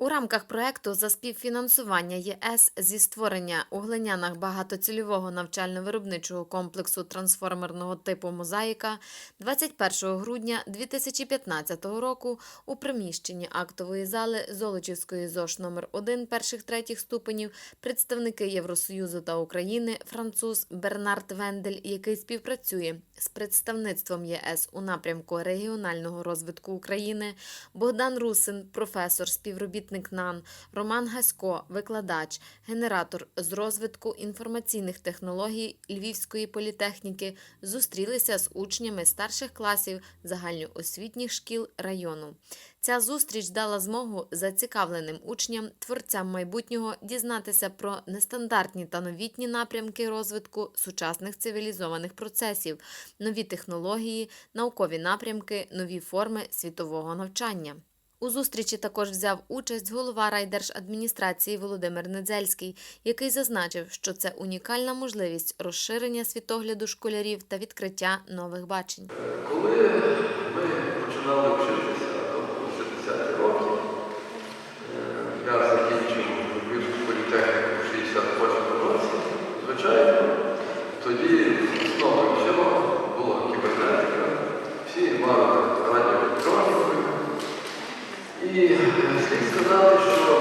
У рамках проекту за співфінансування ЄС зі створення у глинянах багатоцільового навчально-виробничого комплексу трансформерного типу Мозаїка 21 грудня 2015 року у приміщенні актової зали Золочівської ЗОШ номер 1 перших третіх ступенів представники Євросоюзу та України, француз Бернард Вендель, який співпрацює з представництвом ЄС у напрямку регіонального розвитку України, Богдан Русин, професор, співробітник НАН, Роман Гасько, викладач, генератор з розвитку інформаційних технологій Львівської політехніки, зустрілися з учнями старших класів загальноосвітніх шкіл району. Ця зустріч дала змогу зацікавленим учням, творцям майбутнього дізнатися про нестандартні та новітні напрямки розвитку сучасних цивілізованих процесів, нові технології, наукові напрямки, нові форми світового навчання. У зустрічі також взяв участь голова райдержадміністрації Володимир Недзельський, який зазначив, що це унікальна можливість розширення світогляду школярів та відкриття нових бачень. Коли І слід сказати, що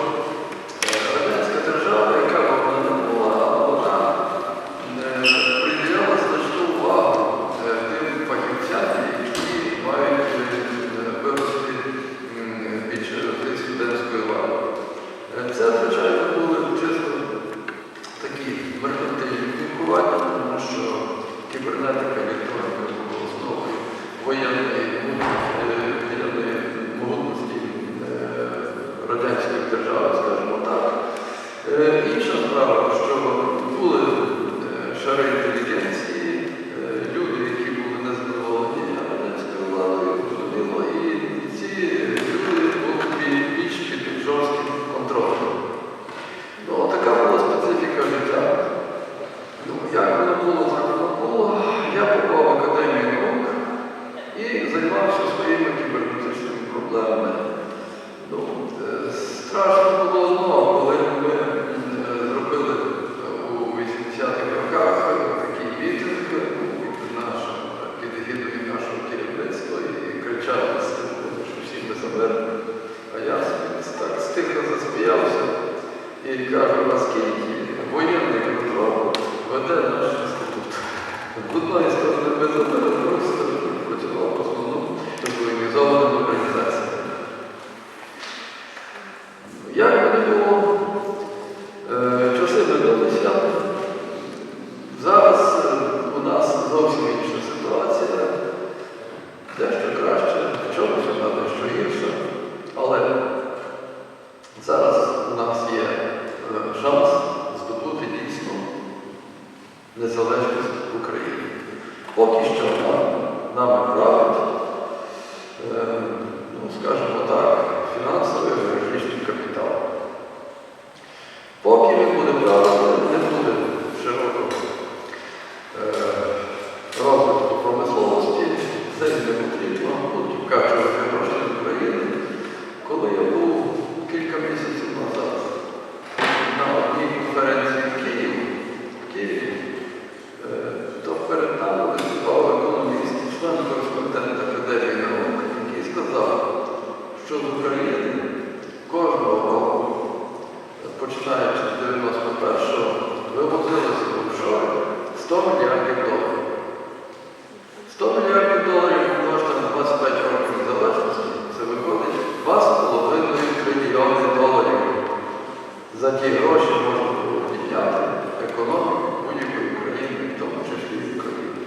гроші можна було підняти економіку будь-якої країни, в тому числі України.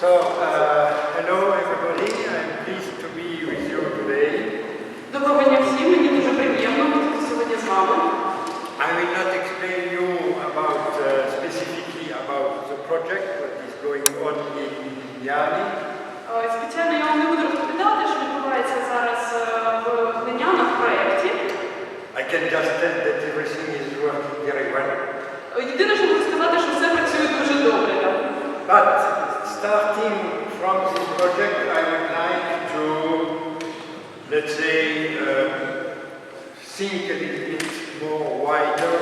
So, uh, hello everybody. I'm pleased to be with you today. Доброго дня всім, мені дуже приємно бути сьогодні з вами. I will not explain you about uh, specifically about the project that is going on in Liani. Е, Звичайно, я вам не буду розповідати, що відбувається зараз е, в глинянах проєкті. I can just tell that everything is working very well. Е, Єдине, що можу сказати, що все працює дуже добре. так. But starting from this project, I would like to, let's say, uh, think a little bit more wider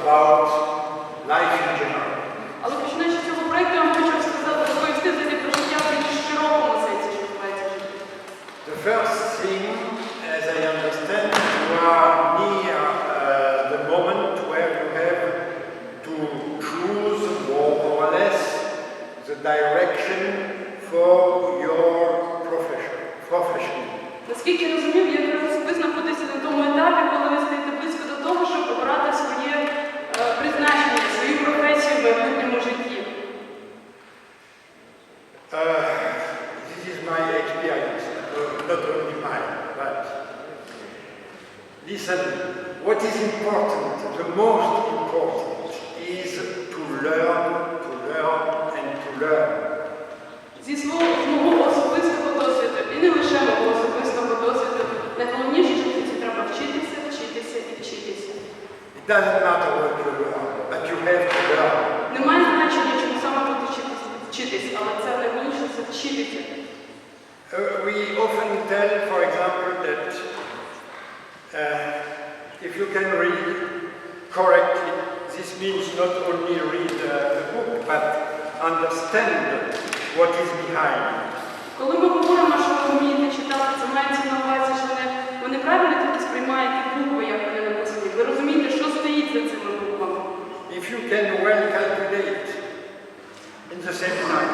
about direction for your profession. profession. Наскільки я розумів, якраз ви знаходитеся на тому етапі, коли ви стоїте близько до того, щоб обрати своє е, призначення, свою професію в майбутньому житті. Uh, this is my experience, not only mine, but listen, what is important, the most important, is to learn, to learn, and to learn. Зі свого з мого особистого досвіду і не лише мого особистого досвіду, найголовніше що в житті треба вчитися, вчитися і вчитися. It doesn't matter what you learn, but you have to learn. Немає значення, чому саме тут вчитися, вчитись, але це найголовніше це вчитися. Uh, we often tell, for example, that uh, if you can read correctly, this means not only read uh, a book, but understand what is behind. Коли ми говоримо, що ви вмієте читати, це мається на увазі, що вони, вони правильно тоді сприймають ті букви, як вони написані. Ви розумієте, що стоїть за цими буквами. If you can well calculate in the same time,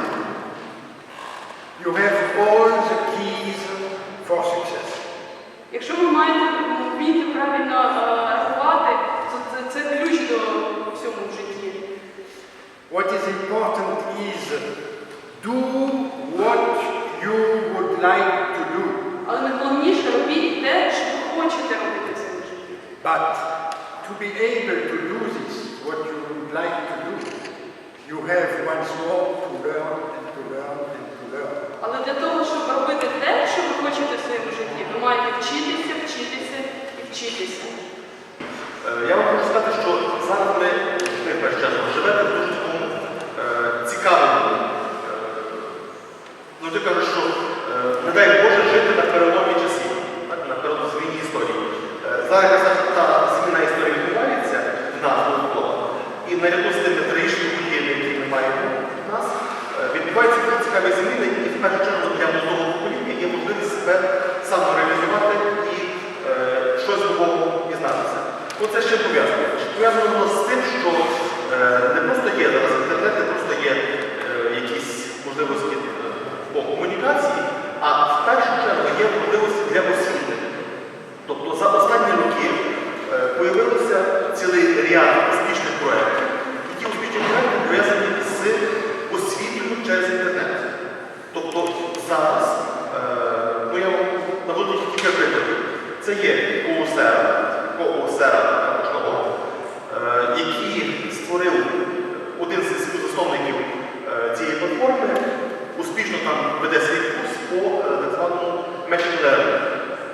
you have all the keys for success. Якщо ви маєте вміти правильно е, рахувати, то це, ключ до всьому в житті. What is important do what you would like to do, Але найголовніше робіть те, що ви хочете робити в своєму житті. but to be able to do this, what you would like to do, you have once more to learn and to learn and to learn. Але для того, щоб По комунікації, а в першу чергу є можливості для освіти. Тобто за останні роки е, появився цілий ряд успішних проєктів. Які успішні проєкти пов'язані з освітою через інтернет. Тобто зараз, е, ну я вам наведу кілька прикладів. Це є ООСЕР, ООСЕР, також на «О», е, який створив один з співзасновників е, цієї платформи, успішно там веде свій курс по е, так званому machine learning.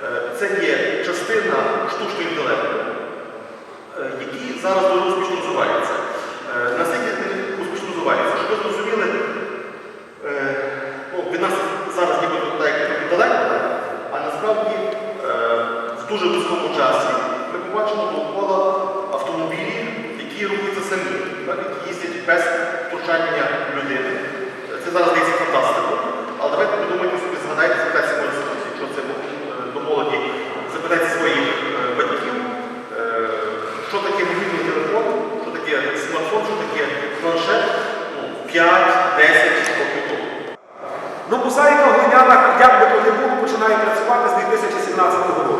Е, Це є частина штучного інтелекту, е, який зараз дуже успішно розвивається. Е, Наскільки він успішно розвивається? Щоб ви зрозуміли, е, ну, від нас зараз нібито так як далеко, а насправді е, в дуже близькому часі ми побачимо довкола автомобілі, які рухаються самі, так, які їздять без втручання людини. Е, Це зараз здається фантастику. Але давайте подумайте собі, згадайте, запитайте свої якщо це е, до молоді, запитайте своїх е, батьків, е, що таке мобільний телефон, що таке смартфон, що таке планшет ну, 5-10 років тому. Ну, мозаїка в глинянах, як би то не було, починає працювати з 2017 року.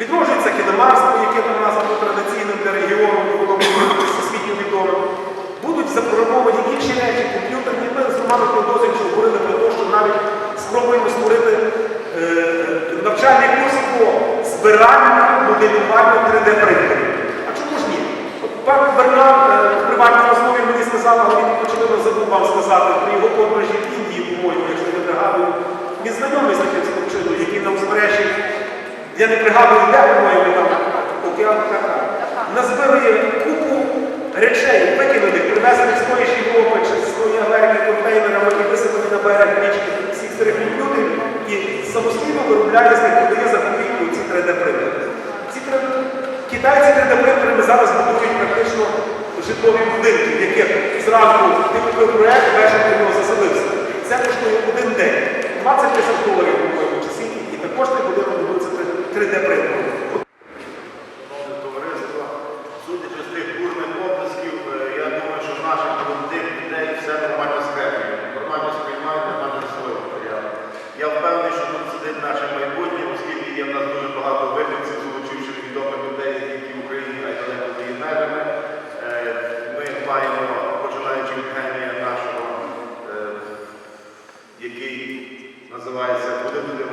Відроджується кіномарство, яке для нас традиційним для регіону, всесвітньо відомим. Будуть запрограмовані інші речі, комп'ютерні. Ми з Романом Продозовичем говорили про те, що навіть спробуємо створити е, навчальний курс по збиранню моделюванню 3D-принтерів. А чому ж ні? Пан Бернар е, в приватній розмові мені сказав, але він очевидно забув вам сказати про його подорожі в Індії, по-моєму, якщо не пригадую. Він знайомий з таким хлопчиною, який нам я не пригадую, де, по-моєму, там океан Така. Назбирує купу речей, викинених, привезених з тої ж Європи чи з тої Америки контейнерами і висипані на берег річки всіх старих комп'ютерів і самостійно виробляє з них, подає за копійку ці 3D принтери. Ці 3D зараз будують практично житлові будинки, в яких зранку ти купив проєкт, ввечері нього заселився. Це коштує один день. 20 тисяч доларів, по-моєму, чи і також ти будинок 3D судячи з тих бурних облисків, е, я думаю, що в наших молодих людей все нормально схеплює. Нормально сприймають, нормально свої. Я, я впевнений, що тут сидить наше майбутнє, оскільки є в нас дуже багато виходців, залучивших відомих людей, які в Україні, а. Е, ми маємо, починаючи від генія нашого, е, який називається Буде буде